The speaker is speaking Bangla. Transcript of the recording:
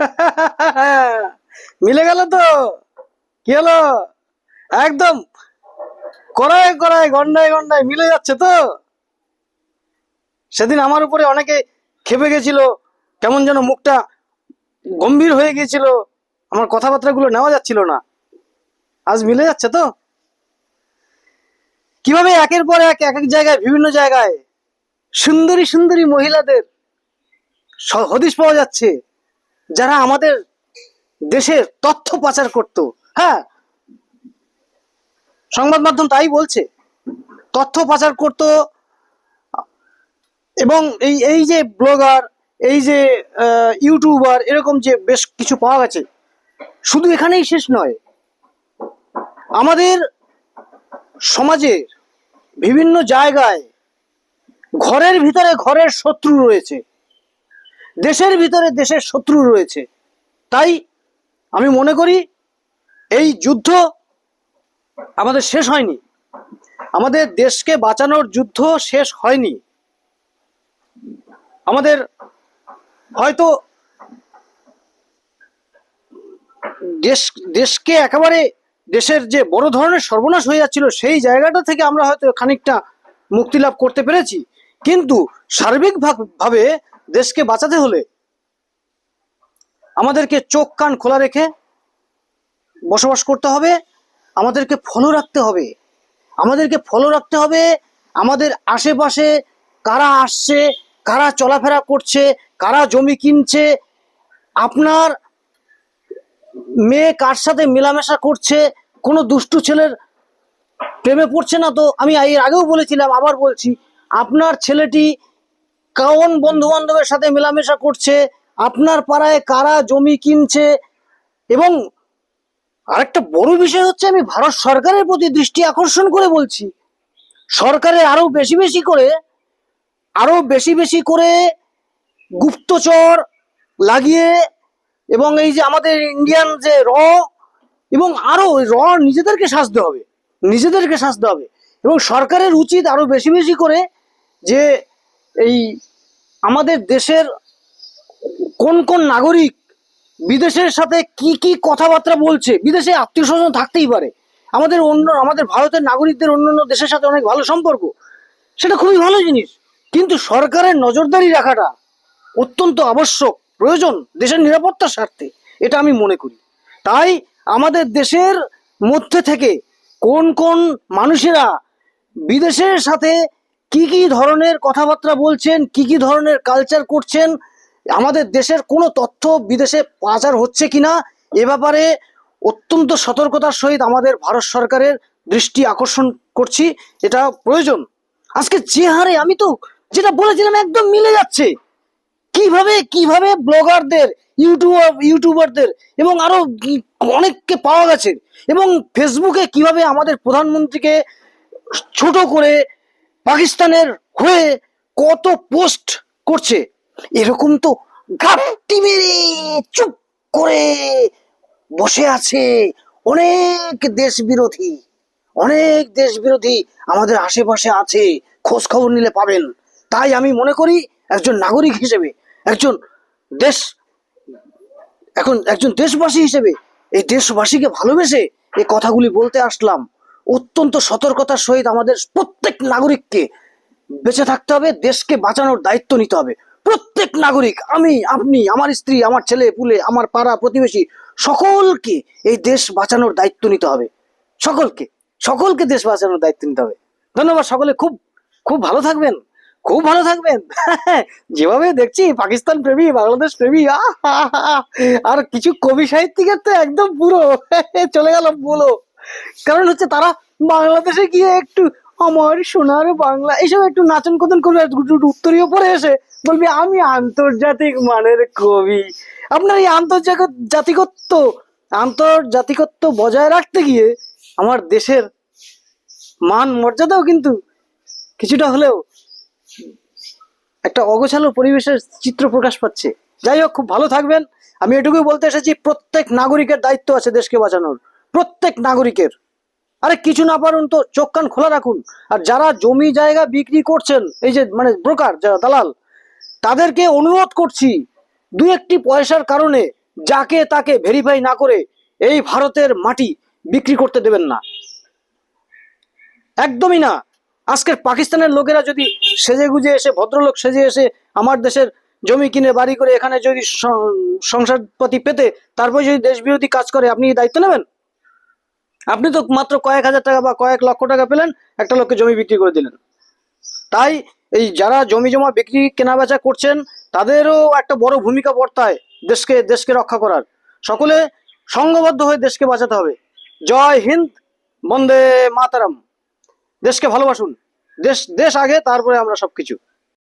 মিলে গেল তো? কি হলো? একদম। কড়াই কড়াই, গন্ডায় গন্ডায় মিলে যাচ্ছে তো? সেদিন আমার উপরে অনেকে খেপে গেছিল, কেমন যেন মুখটা গম্ভীর হয়ে গিয়েছিল, আমার কথাবার্তাগুলো নেওয়া যাচ্ছিল না। আজ মিলে যাচ্ছে তো? কীভাবে একের পর এক এক এক জায়গায়, বিভিন্ন জায়গায় সুন্দরী সুন্দরী মহিলাদের হদিশ পাওয়া যাচ্ছে? যারা আমাদের দেশের তথ্য পাচার করত হ্যাঁ? সংবাদ মাধ্যম তাই বলছে। তথ্য পাচার করত এবং এই এই যে ব্লগার, এই যে ইউটিউবার, এরকম যে বেশ কিছু পাওয়া গেছে, শুধু এখানেই শেষ নয়। আমাদের সমাজের বিভিন্ন জায়গায় ঘরের ভিতরে ঘরের শত্রু রয়েছে। দেশের ভিতরে দেশের শত্রু রয়েছে। তাই আমি মনে করি এই যুদ্ধ আমাদের শেষ হয়নি। আমাদের দেশকে বাঁচানোর যুদ্ধ শেষ হয়নি। আমাদের হয়তো দেশ, দেশকে একেবারে দেশের যে বড় ধরনের সর্বনাশ হয়ে যাচ্ছিল সেই জায়গাটা থেকে আমরা হয়তো খানিকটা মুক্তি লাভ করতে পেরেছি। কিন্তু সার্বিক ভাব- ভাবে দেশকে বাঁচাতে হলে আমাদেরকে চোখ কান খোলা রেখে বসবাস করতে হবে, আমাদেরকে ফলো রাখতে হবে। আমাদেরকে ফলো রাখতে হবে, আমাদের আশেপাশে কারা আসছে, কারা চলাফেরা করছে, কারা জমি কিনছে, আপনার মেয়ে কার সাথে মেলামেশা করছে, কোনো দুষ্টু ছেলের প্রেমে পড়ছে না তো? আমি এর আগেও বলেছিলাম, আবার বলছি, আপনার ছেলেটি কোন বন্ধু বান্ধবের সাথে মেলামেশা করছে, আপনার পাড়ায় কারা জমি কিনছে এবং আরেকটা বড় বিষয় হচ্ছে আমি ভারত সরকারের প্রতি দৃষ্টি আকর্ষণ করে বলছি। সরকারের আরও বেশি বেশি করে, আরও বেশি বেশি করে গুপ্তচর লাগিয়ে এবং এই যে আমাদের ইন্ডিয়ান যে র এবং আরও ওই র নিজেদেরকে সাজতে হবে, নিজেদেরকে সাজতে হবে এবং সরকারের উচিত আরও বেশি বেশি করে যে এই আমাদের দেশের কোন কোন নাগরিক বিদেশের সাথে কি কি কথাবার্তা বলছে, বিদেশে আত্মীয় স্বজন থাকতেই পারে। আমাদের অন্য, আমাদের ভারতের নাগরিকদের অন্য অন্য দেশের সাথে অনেক ভালো সম্পর্ক। সেটা খুবই ভালো জিনিস। কিন্তু সরকারের নজরদারি রাখাটা অত্যন্ত আবশ্যক, প্রয়োজন দেশের নিরাপত্তার স্বার্থে। এটা আমি মনে করি। তাই আমাদের দেশের মধ্যে থেকে কোন কোন মানুষেরা বিদেশের সাথে কি কি ধরনের কথাবার্তা বলছেন, কি কি ধরনের কালচার করছেন, আমাদের দেশের কোনো তথ্য বিদেশে পাচার হচ্ছে কিনা, এ ব্যাপারে অত্যন্ত সতর্কতার সহিত আমাদের ভারত সরকারের দৃষ্টি আকর্ষণ করছি, এটা প্রয়োজন। আজকে যে হারে আমি তো যেটা বলেছিলাম একদম মিলে যাচ্ছে। কীভাবে কীভাবে ব্লগারদের ইউটিউবার ইউটিউবারদের এবং আরও কি- অনেককে পাওয়া গেছে এবং ফেসবুকে কীভাবে আমাদের প্রধানমন্ত্রীকে ছোট করে পাকিস্তানের হয়ে কত পোস্ট করছে, এরকম তো মেরে চুপ করে বসে আছে অনেক দেশ বিরোধী অনেক দেশ বিরোধী আমাদের আশেপাশে আছে খোঁজ খবর নিলে পাবেন। তাই আমি মনে করি একজন নাগরিক হিসেবে, একজন দেশ, এখন একজন দেশবাসী হিসেবে এই দেশবাসীকে ভালোবেসে এই কথাগুলি বলতে আসলাম। অত্যন্ত সতর্কতার সহিত আমাদের প্রত্যেক নাগরিককে বেঁচে থাকতে হবে, দেশকে বাঁচানোর দায়িত্ব নিতে হবে। প্রত্যেক নাগরিক, আমি, আপনি, আমার স্ত্রী, আমার ছেলে, পুলে, আমার পাড়া প্রতিবেশী, সকলকে এই দেশ বাঁচানোর দায়িত্ব নিতে হবে। সকলকে সকলকে দেশ বাঁচানোর দায়িত্ব নিতে হবে। ধন্যবাদ সকলে, খুব খুব ভালো থাকবেন, খুব ভালো থাকবেন। যেভাবে দেখছি, পাকিস্তান প্রেমী, বাংলাদেশ প্রেমী আর কিছু কবি সাহিত্যিকের তো একদম পুরো, চলে গেল বলো কারণ হচ্ছে তারা বাংলাদেশে গিয়ে একটু আমার সোনার বাংলা এইসব একটু নাচন কদন করবে উত্তরীয় পরে এসে বলবি, আমি আন্তর্জাতিক মানের কবি। আপনার এই আন্তর্জাতিক জাতিকত্ব, আন্তর্জাতিকত্ব বজায় রাখতে গিয়ে আমার দেশের মান মর্যাদাও কিন্তু কিছুটা হলেও একটা অগোছালো পরিবেশের চিত্র প্রকাশ পাচ্ছে। যাই হোক, খুব ভালো থাকবেন। আমি এটুকুই বলতে এসেছি, প্রত্যেক নাগরিকের দায়িত্ব আছে দেশকে বাঁচানোর। প্রত্যেক নাগরিকের। আরে কিছু না পারুন তো, চোখ কান খোলা রাখুন। আর যারা জমি জায়গা বিক্রি করছেন, এই যে মানে ব্রোকার যারা দালাল, তাদেরকে অনুরোধ করছি, দু একটি পয়সার কারণে যাকে তাকে ভেরিফাই না করে এই ভারতের মাটি বিক্রি করতে দেবেন না। একদমই না। আজকের পাকিস্তানের লোকেরা যদি সেজে গুজে এসে, ভদ্রলোক সেজে এসে আমার দেশের জমি কিনে বাড়ি করে এখানে যদি সংসারপাতি পেতে, তারপর যদি দেশ বিরোধী কাজ করে, আপনি দায়িত্ব নেবেন? আপনি তো মাত্র কয়েক হাজার টাকা বা কয়েক লক্ষ টাকা পেলেন, একটা লোককে জমি বিক্রি করে দিলেন। তাই এই যারা জমি জমা বিক্রি কেনা বেচা করছেন, তাদেরও একটা বড় ভূমিকা বর্তায় দেশকে দেশকে রক্ষা করার। সকলে সংঘবদ্ধ হয়ে দেশকে বাঁচাতে হবে। জয় হিন্দ, বন্দে মাতারাম। দেশকে ভালোবাসুন। দেশ দেশ আগে, তারপরে আমরা সবকিছু।